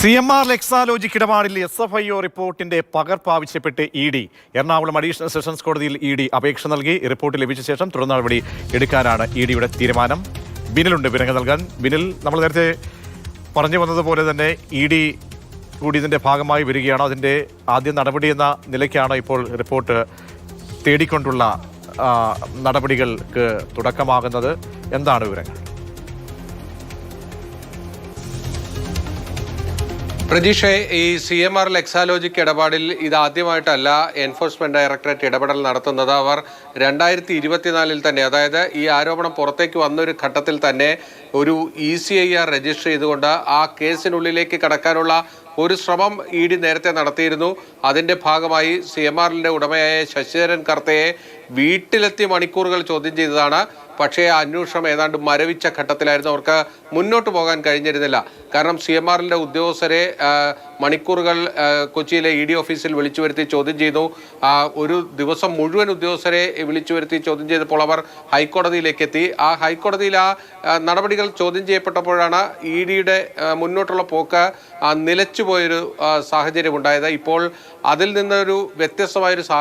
C M R ലെക്സാലോജിക് ഇടപാടിൽ S F I O റിപ്പോർട്ടിന്റെ പകർപ്പ് ആവശ്യപ്പെട്ട് E D. Ernakulam additional sessions കോടതിയിൽ ഇ ഡി അപേക്ഷ നൽകി. റിപ്പോർട്ട് ലഭിച്ച ശേഷം തുടർ നടപടി എടുക്കാനാണ് ഇ ഡിയുടെ തീരുമാനം. ബിനിലുണ്ട് വിരങ്ങ നൽകാൻ. ബിനിൽ നമ്മൾ നേരത്തെ പറഞ്ഞു വന്നതുപോലെ തന്നെ ഇ ഡി കൂടി ഇതിന്റെ ഭാഗമായി വരികയാണ്. അതിന്റെ ആദ്യ നടപടി എന്ന നിലയ്ക്കാണ് ഇപ്പോൾ റിപ്പോർട്ട് തേടിക്കൊണ്ടുള്ള നടപടികൾക്ക് തുടക്കമാകുന്നത്. എന്താണ് വിവരങ്ങൾ? പ്രതീക്ഷ ഈ സി എം ആർ ലെക്സാലോജിക് ഇടപാടിൽ ഇതാദ്യമായിട്ടല്ല എൻഫോഴ്സ്മെന്റ് ഡയറക്ടറേറ്റ് ഇടപെടൽ നടത്തുന്നത്. അവർ രണ്ടായിരത്തി ഇരുപത്തിനാലിൽ തന്നെ അതായത് ഈ ആരോപണം പുറത്തേക്ക് വന്ന ഒരു ഘട്ടത്തിൽ തന്നെ ഒരു E C I R register ചെയ്തുകൊണ്ട് ആ കേസിനുള്ളിലേക്ക് കടക്കാനുള്ള ഒരു ശ്രമം ഇ ഡി നേരത്തെ നടത്തിയിരുന്നു. അതിന്റെ ഭാഗമായി സി എം ആറിന്റെ ഉടമയായ ശശിധരൻ കർത്തയെ വീട്ടിലെത്തി മണിക്കൂറുകൾ ചോദ്യം ചെയ്തതാണ്. പക്ഷേ ആ അന്വേഷണം ഏതാണ്ട് മരവിച്ച ഘട്ടത്തിലായിരുന്നു. അവർക്ക് മുന്നോട്ട് പോകാൻ കഴിഞ്ഞിരുന്നില്ല. കാരണം സി എം ആറിന്റെ ഉദ്യോഗസ്ഥരെ മണിക്കൂറുകൾ കൊച്ചിയിലെ ഇ ഡി ഓഫീസിൽ വിളിച്ചു വരുത്തി ചോദ്യം ചെയ്തു. ഒരു ദിവസം മുഴുവൻ ഉദ്യോഗസ്ഥരെ വിളിച്ചു വരുത്തി ചോദ്യം ചെയ്തപ്പോൾ അവർ ഹൈക്കോടതിയിലേക്ക് എത്തി. ആ ഹൈക്കോടതിയിൽ ആ നടപടികൾ ചോദ്യം ചെയ്യപ്പെട്ടപ്പോഴാണ് ഇ ഡിയുടെ മുന്നോട്ടുള്ള പോക്ക് നിലച്ചുപോയൊരു ആ, സാഹചര്യം ഉണ്ടായത്. ഇപ്പോൾ അതിൽ നിന്നൊരു വ്യത്യസ്തമായൊരു സാ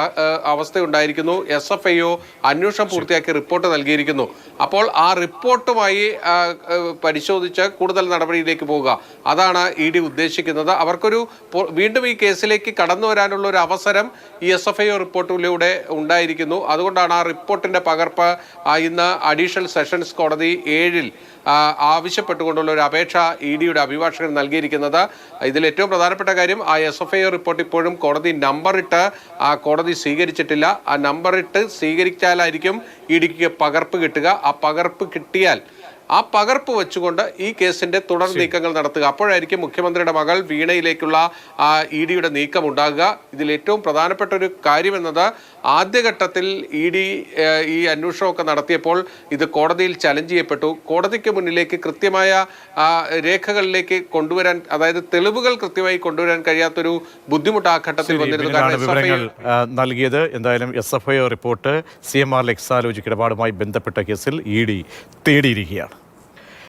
അവസ്ഥയുണ്ടായിരിക്കുന്നു. എസ് എഫ് ഐ ഒ അന്വേഷണം പൂർത്തിയാക്കി റിപ്പോർട്ട് നൽകിയിരിക്കുന്നു. അപ്പോൾ ആ റിപ്പോർട്ടുമായി പരിശോധിച്ച് കൂടുതൽ നടപടിയിലേക്ക് പോവുക. അതാണ് ഇ ഡി ഉദ്ദേശിക്കുന്നത്. അവർക്കൊരു വീണ്ടും ഈ കേസിലേക്ക് കടന്നു വരാനുള്ള ഒരു അവസരം ഈ എസ് എഫ് ഐ റിപ്പോർട്ടിലൂടെ ഉണ്ടായിരിക്കുന്നു. അതുകൊണ്ടാണ് ആ റിപ്പോർട്ടിന്റെ പകർപ്പ് ഇന്ന് അഡീഷണൽ സെഷൻസ് കോടതി ഏഴിൽ ആവശ്യപ്പെട്ടുകൊണ്ടുള്ള ഒരു അപേക്ഷ ഇ ഡിയുടെ അഭിഭാഷകൻ നൽകിയിരിക്കുന്നത്. ഇതിൽ ഏറ്റവും പ്രധാനപ്പെട്ട കാര്യം ആ എസ് എഫ് ഐ റിപ്പോർട്ട് ഇപ്പോഴും കോടതി നമ്പർ ഇട്ട് ആ കോടതി സ്വീകരിച്ചിട്ടില്ല. ആ നമ്പർ ഇട്ട് സ്വീകരിച്ചാലായിരിക്കും ഇ ഡിക്ക് പകർപ്പ് കിട്ടുക. ആ പകർപ്പ് കിട്ടിയാൽ ആ പകർപ്പ് വെച്ചുകൊണ്ട് ഈ കേസിന്റെ തുടർ നീക്കങ്ങൾ നടത്തുക. അപ്പോഴായിരിക്കും മുഖ്യമന്ത്രിയുടെ മകൾ വീണയിലേക്കുള്ള ആ ഇ ഡിയുടെ നീക്കം ഉണ്ടാകുക. ഇതിൽ ഏറ്റവും പ്രധാനപ്പെട്ട ഒരു കാര്യം എന്നത് ആദ്യഘട്ടത്തിൽ ഇ ഡി ഈ അന്വേഷണമൊക്കെ നടത്തിയപ്പോൾ ഇത് കോടതിയിൽ ചലഞ്ച് ചെയ്യപ്പെട്ടു. കോടതിക്ക് മുന്നിലേക്ക് കൃത്യമായ രേഖകളിലേക്ക് കൊണ്ടുവരാൻ അതായത് തെളിവുകൾ കൃത്യമായി കൊണ്ടുവരാൻ കഴിയാത്തൊരു ബുദ്ധിമുട്ട് ആ ഘട്ടത്തിൽ വന്നിരുന്നു. നൽകിയത് എന്തായാലും S F I report C M R L Exalogic ഇടപാടുമായി ബന്ധപ്പെട്ട കേസിൽ ഇ ഡി തേടിയിരിക്കുകയാണ്.